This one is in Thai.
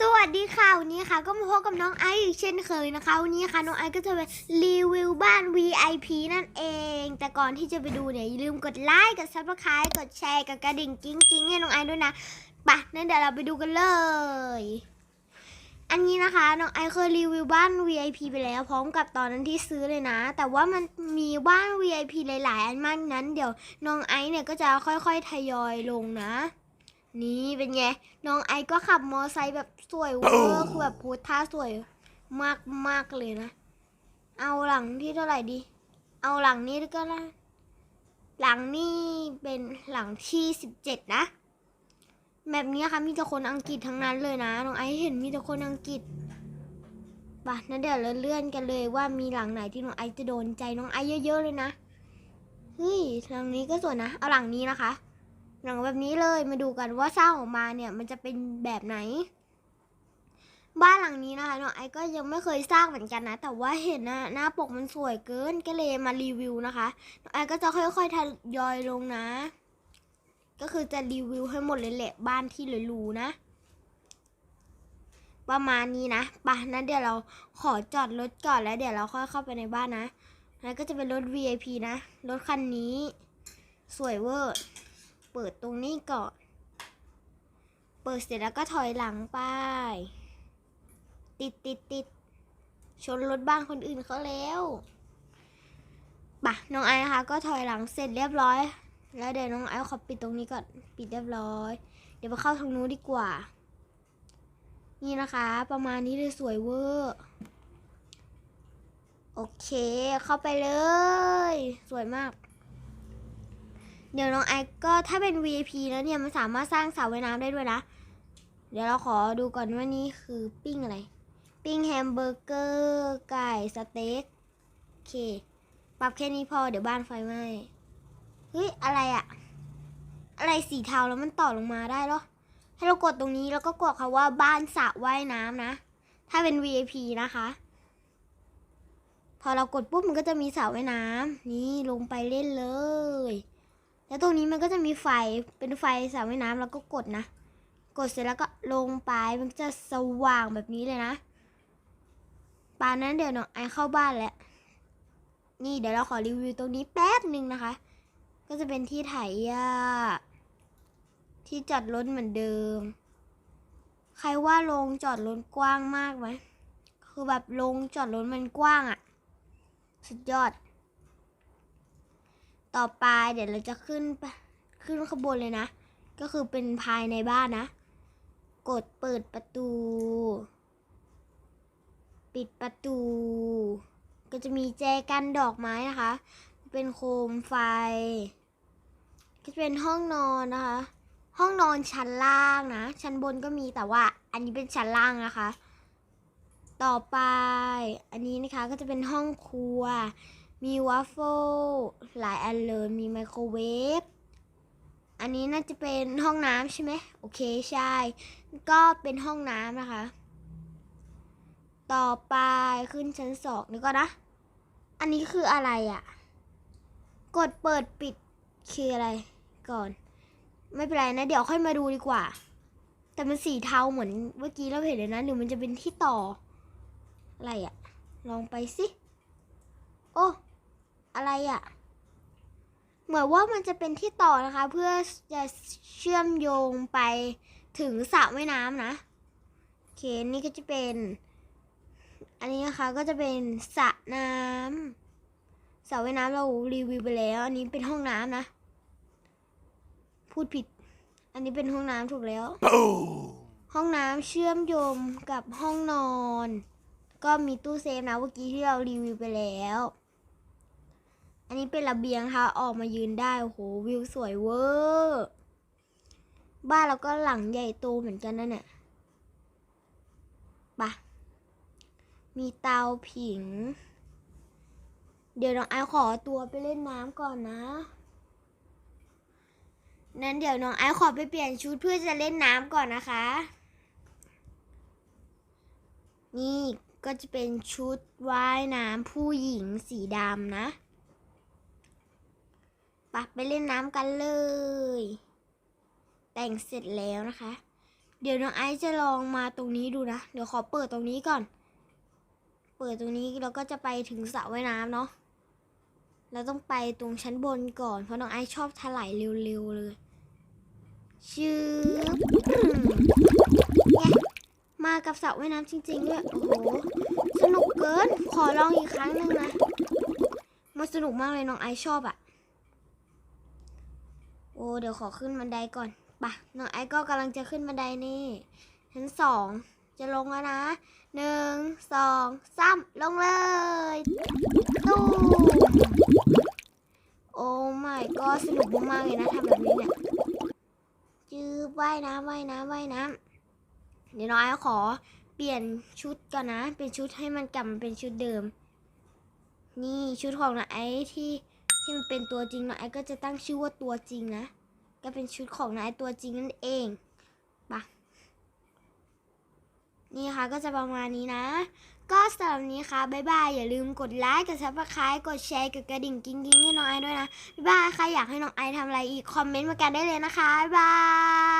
สวัสดีค่ะวันนี้ค่ะ ก็มาพบกับน้องไอซ์อีกเช่นเคยนะคะ วันนี้ค่ะน้องไอซ์ก็จะไปรีวิวบ้าน VIP นั่นเอง แต่ก่อนที่จะไปดูเนี่ยอย่าลืมกดไลค์กดซับสไครต์กดแชร์กับกระดิ่งกิ้งกิ้งให้น้องไอซ์ด้วยนะปะนั่นเดี๋ยวเราไปดูกันเลย อันนี้นะคะน้องไอซ์เคยรีวิวบ้าน VIP ไปแล้ว พร้อมกับตอนนั้นที่ซื้อเลยนะ แต่ว่ามันมีบ้าน VIP หลาย ๆ อันมากนั้น เดี๋ยวน้องไอซ์เนี่ยก็จะค่อยๆทยอยลงนะ นี่เป็นไง น้องไอซ์ก็ขับมอไซค์แบบสวยเวอร์คือแบบโพูดท่าสวยมากมากๆเลยนะ เอาหลังที่เท่าไหร่ดี เอาหลังนี้ก็ได้หลังนี่เป็นหลังที่สิบเจ็ดนะ แบบนี้ค่ะมีแต่คนอังกฤษทั้งนั้นเลยนะ น้องไอซ์เห็นมีแต่คนอังกฤษปะนั่นเดี๋ยวเราเลื่อนกันเลยว่ามีหลังไหนที่น้องไอซ์จะโดนใจน้องไอซ์เยอะๆเลยนะ เฮ้ยหลังนี้ก็สวยนะ เอาหลังนี้นะคะ หนังแบบนี้เลยมาดูกันว่าสร้างออกมาเนี่ยมันจะเป็นแบบไหน บ้านหลังนี้นะคะน้องไอซ์ก็ยังไม่เคยสร้างเหมือนกันนะ แต่ว่าเห็นนะหน้าปกมันสวยเกินก็เลยมารีวิวนะคะน้องไอซ์ก็จะค่อยๆทยอยลงนะ ก็คือจะรีวิวให้หมดเลยแหละบ้านที่หรูๆนะประมาณนี้นะปะนั้นเดี๋ยวเราขอจอดรถก่อนแล้วเดี๋ยวเราค่อยเข้าไปในบ้านนะ แล้วก็จะเป็นรถ VIP นะ รถคันนี้ สวยเวอร์ เปิดตรงนี้ก่อน เปิดเสร็จแล้วก็ถอยหลังไป ติดติดติดชนรถบ้านคนอื่นเขาแล้วปะน้องไอนะคะ ก็ถอยหลังเสร็จเรียบร้อย แล้วเดี๋ยวน้องไอขอปิดตรงนี้ก่อน ปิดเรียบร้อย เดี๋ยวไปเข้าทางนู้นดีกว่า นี่นะคะ ประมาณนี้เลยสวยเวอร์โอเค เข้าไปเลย สวยมาก เดี๋ยวน้องไอซ์ก็ถ้าเป็น VIP แล้วเนี่ยมันสามารถสร้างสระว่ายน้ำได้ด้วยนะ เดี๋ยวเราขอดูก่อนว่านี่คือปิ้งอะไร ปิ้งแฮมเบอร์เกอร์ไก่สเต็กโอเค ปรับแค่นี้พอเดี๋ยวบ้านไฟไหม้เฮ้ยอะไรอะอะไรสีเทาแล้วมันต่อลงมาได้เหรอ ให้เรากดตรงนี้แล้วก็กดคำว่าบ้านสระว่ายน้ำนะ ถ้าเป็น VIP นะคะ พอเรากดปุ๊บมันก็จะมีสระว่ายน้ำนี่ลงไปเล่นเลย แล้วตรงนี้มันก็จะมีไฟเป็นไฟสระว่ายน้ำแล้วก็กดนะ กดเสร็จแล้วก็ลงไปมันจะสว่างแบบนี้เลยนะปานนั้นเดี๋ยวน้องไอเข้าบ้านแล้ว นี่เดี๋ยวเราขอรีวิวตรงนี้แป๊บหนึ่งนะคะ ก็จะเป็นที่ไถหญ้าที่จอดรถเหมือนเดิม ใครว่าโรงจอดรถกว้างมากไหมคือแบบโรงจอดรถมันกว้างอะ สุดยอด ต่อไปเดี๋ยวเราจะขึ้นขึ้นขบวนเลยนะ ก็คือเป็นภายในบ้านนะ กดเปิดประตู ปิดประตู ก็จะมีแจกันดอกไม้นะคะ เป็นโคมไฟ ก็จะเป็นห้องนอนนะคะ ห้องนอนชั้นล่างนะ ชั้นบนก็มีแต่ว่า อันนี้เป็นชั้นล่างนะคะ ต่อไป อันนี้นะคะก็จะเป็นห้องครัว มีวัฟเฟิลหลายอันเลยมีไมโครเวฟ อันนี้น่าจะเป็นห้องน้ำใช่ไหมโอเคใช่ ก็เป็นห้องน้ำนะคะ ต่อไปขึ้นชั้นสองนี่ก็นะ อันนี้คืออะไรอะ่ะ กดเปิดปิดคืออะไรก่อน ไม่เป็นไรนะ เดี๋ยวค่อยมาดูดีกว่า แต่มันสีเทาเหมือนเมื่อกี้เราเห็นเลยนะหรือมันจะเป็นที่ต่อ อะไรอะ่ะ ลองไปสิ โอ้อะไรอะ่ะ เหมือนว่ามันจะเป็นที่ต่อนะคะ เพื่อจะเชื่อมโยงไปถึงสระว่ายน้ำนะโอเคนี่ก็จะเป็น อันนี้นะคะก็จะเป็นสระน้ำสระว่ายน้ำเรารีวิวไปแล้ว อันนี้เป็นห้องน้ำนะ พูดผิด อันนี้เป็นห้องน้ำถูกแล้ว ห้องน้ำเชื่อมโยงกับห้องนอน ก็มีตู้เซฟนะเมื่อกี้ที่เรารีวิวไปแล้ว อันนี้เป็นระเบียงค่ะออกมายืนได้โอ้โหวิวสวยเวอร์บ้านเราก็หลังใหญ่โตเหมือนกันนะเนี่ยปะมีเตาผิง เดี๋ยวน้องไอขอตัวไปเล่นน้ำก่อนนะ นั้นเดี๋ยวน้องไอขอไปเปลี่ยนชุดเพื่อจะเล่นน้ำก่อนนะคะ นี่ก็จะเป็นชุดว่ายน้ำผู้หญิงสีดำนะ ปะไปเล่นน้ำกันเลย แต่งเสร็จแล้วนะคะ เดี๋ยวน้องไอซ์จะลองมาตรงนี้ดูนะ เดี๋ยวขอเปิดตรงนี้ก่อน เปิดตรงนี้เราก็จะไปถึงสระว่ายน้ำเนาะ เราต้องไปตรงชั้นบนก่อน เพราะน้องไอซ์ชอบถลายเร็วๆเลย ชื่อมากับสระว่ายน้ำจริงๆด้วย โอ้โห สนุกเกิน ขอลองอีกครั้งหนึ่งนะ มันสนุกมากเลยน้องไอซ์ชอบอะ โอ้เดี๋ยวขอขึ้นบันไดก่อนปะน้องไอซ์ก็กำลังจะขึ้นบันไดนี่ชั้นสองจะลงแล้วนะหนึ่งสองสามลงเลยตูมโอ้ my ก็สนุกมากเลยนะทำแบบนี้เนี่ยจืบว่ายน้ำว่ายน้ำว่ายน้ำเดี๋ยวน้องไอซ์ขอเปลี่ยนชุดก่อนนะ เป็นชุดให้มันกลับมาเป็นชุดเดิม นี่ชุดของน้องไอซ์ที่ ที่มันเป็นตัวจริงน้องไอก็จะตั้งชื่อว่าตัวจริงนะ ก็เป็นชุดของน้องไอ้ตัวจริงนั่นเองปะนี่ค่ะก็จะประมาณนี้นะ ก็สำหรับนี้ค่ะบ๊ายบายอย่าลืมกดไลค์กดซับสไครต์กดแชร์กดกระดิ่งกิ้งกิ้งให้น้องไอด้วยนะบ๊ายบายใครอยากให้น้องไอทำอะไรอีกคอมเมนต์มากันได้เลยนะคะบ๊ายบาย